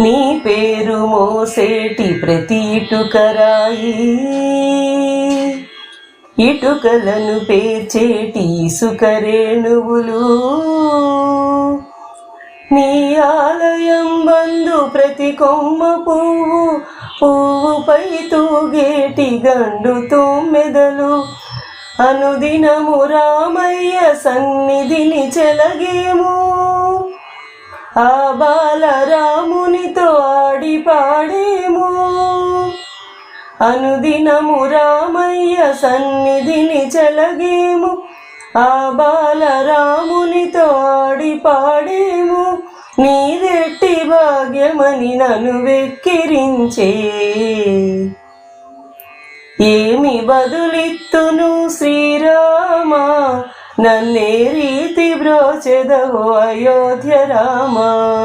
నీ పేరు మోసేటి ప్రతి ఇటుకరాయి. ఇటుకలను పేర్చేటి ఇసుకరేణువులు నీ ఆలయం బంధు ప్రతి కొమ్మ పువ్వు పువ్వుపై తూగేటి గండు తొమ్మెదలు. అనుదినము రామయ్య సన్నిధిని చెలగేము. ఆ బాలరాము పాడేము? అనుదినము రామయ్య సన్నిధిని చెలగేము? ఆ బాలరామునితో ఆడి పాడేము? నీదెట్టి భాగ్యమని నన్ను వెక్కిరించే. ఏమి బదులిత్తును శ్రీరామ? నన్నే రీతి బ్రోచెదవో అయోధ్య రామా.